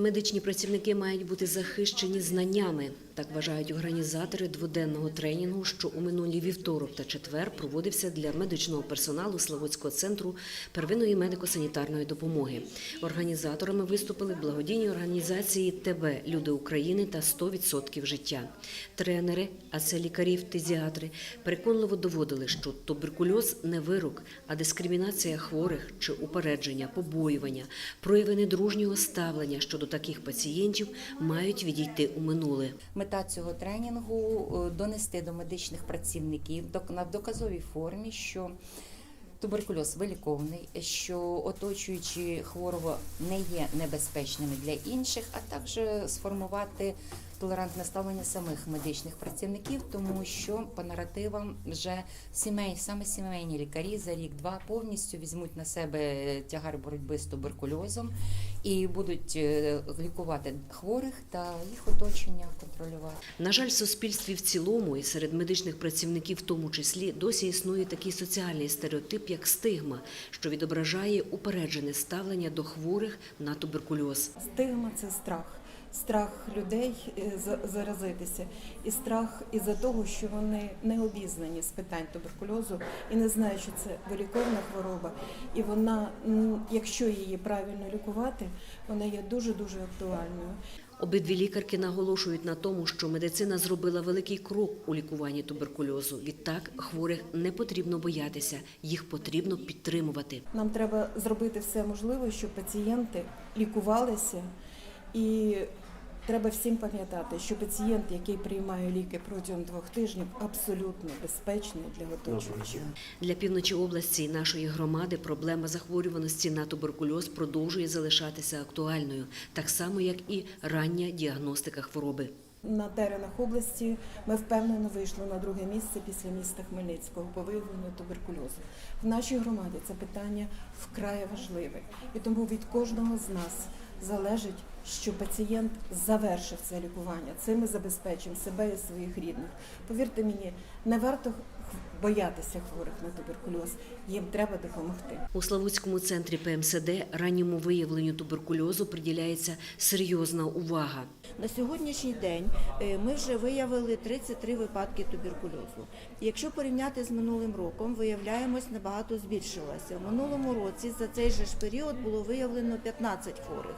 Медичні працівники мають бути захищені знаннями. Так вважають організатори дводенного тренінгу, що у минулі вівторок та четвер проводився для медичного персоналу Славутського центру первинної медико-санітарної допомоги. Організаторами виступили благодійні організації ТБ Люди України та 100% життя. Тренери, а це лікарі-фтизіатри, переконливо доводили, що туберкульоз не вирок, а дискримінація хворих чи упередження, побоювання, прояви недружнього ставлення щодо таких пацієнтів мають відійти у минуле. Мета цього тренінгу е, донести до медичних працівників на доказовій формі, що туберкульоз вилікований, що оточуючі хворого не є небезпечними для інших, а також сформувати толерантне ставлення самих медичних працівників, тому що по наративам вже сімей, саме сімейні лікарі за рік-два повністю візьмуть на себе тягар боротьби з туберкульозом і будуть е, лікувати хворих та їх оточення контролювати. На жаль, в суспільстві в цілому і серед медичних працівників, в тому числі, досі існує такий соціальний стереотип, як стигма, що відображає упереджене ставлення до хворих на туберкульоз. Стигма це страх. Страх людей е, за- заразитися, і страх із-за того, що вони не обізнані з питань туберкульозу і не знають, що це виліковна хвороба. І вона, якщо її правильно лікувати, вона є дуже дуже актуальною. Обидві лікарки наголошують на тому, що медицина зробила великий крок у лікуванні туберкульозу. Відтак хворих не потрібно боятися, їх потрібно підтримувати. Нам треба зробити все можливе, щоб пацієнти лікувалися, і треба всім пам'ятати, що пацієнт, який приймає ліки протягом двох тижнів, абсолютно безпечний для оточуючих. Для півночі області і нашої громади проблема захворюваності на туберкульоз продовжує залишатися актуальною, так само як і рання діагностика хвороби. На теренах області ми впевнено вийшли на друге місце після міста Хмельницького по виявленню туберкульозу. В нашій громаді це питання вкрай важливе, і тому від кожного з нас залежить, що пацієнт завершив це лікування. Цим ми забезпечимо себе і своїх рідних. Повірте мені, не варто боятися хворих на туберкульоз. Їм треба допомогти. У Славутському центрі ПМСД ранньому виявленню туберкульозу приділяється серйозна увага. На сьогоднішній день е, ми вже виявили 33 випадки туберкульозу. Якщо порівняти з минулим роком, виявляємось набагато збільшилася. В минулому році за цей же ж період було виявлено 15 хворих.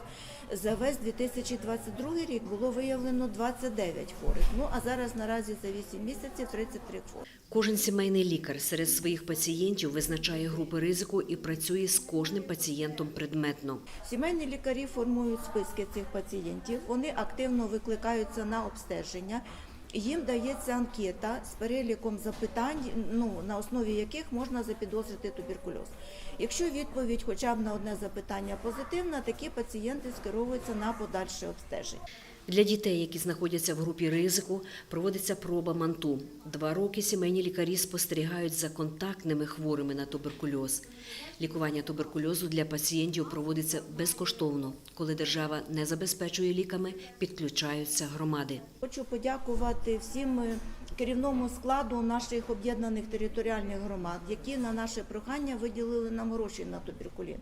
За весь 2022 рік було виявлено 29 хворих. Ну а зараз наразі за 8 місяців 33 хворих. Кожен сімейний лікар серед своїх пацієнтів визначає групи ризику і працює з кожним пацієнтом предметно. Сімейні лікарі формують списки цих пацієнтів, вони активно викликаються на обстеження. Їм дається анкета з переліком запитань, ну на основі яких можна запідозрити туберкульоз. Якщо відповідь хоча б на одне запитання позитивна, такі пацієнти скеровуються на подальше обстеження. Для дітей, які знаходяться в групі ризику, проводиться проба манту. Два роки сімейні лікарі спостерігають за контактними хворими на туберкульоз. Лікування туберкульозу для пацієнтів проводиться безкоштовно. Коли держава не забезпечує ліками, підключаються громади. Хочу подякувати всім е, керівному складу наших об'єднаних територіальних громад, які на наше прохання виділили нам гроші на туберкулін.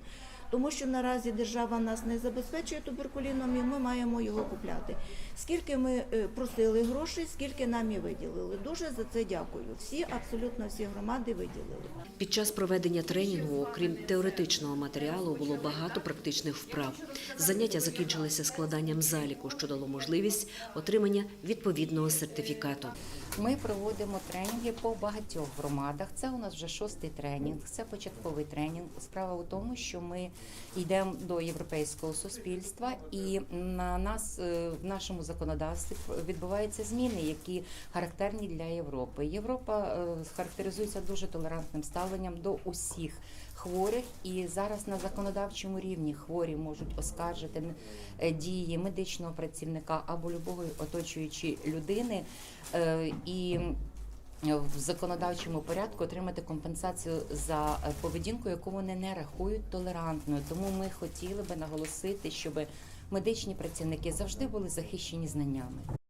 Тому що наразі держава нас не забезпечує туберкуліном, і ми маємо його купляти. Скільки ми е, просили грошей, скільки нам і виділили. Дуже за це дякую. Всі, абсолютно всі громади виділили. Під час проведення тренінгу, окрім теоретичного матеріалу, було багато практичних вправ. Заняття закінчилися складанням заліку, що дало можливість отримання відповідного сертифікату. Ми проводимо тренінги по багатьох громадах. Це у нас вже шостий тренінг, це початковий тренінг. Справа у тому, що ми йдемо до європейського суспільства, і на нас е, в нашому законодавстві відбуваються зміни, які характерні для Європи. Європа е, характеризується дуже толерантним ставленням до усіх хворих, і зараз на законодавчому рівні хворі можуть оскаржити е, дії медичного працівника або любого оточуючої людини. І в законодавчому порядку отримати компенсацію за е, поведінку, яку вони не рахують толерантною. Тому ми хотіли би наголосити, щоб медичні працівники завжди були захищені знаннями.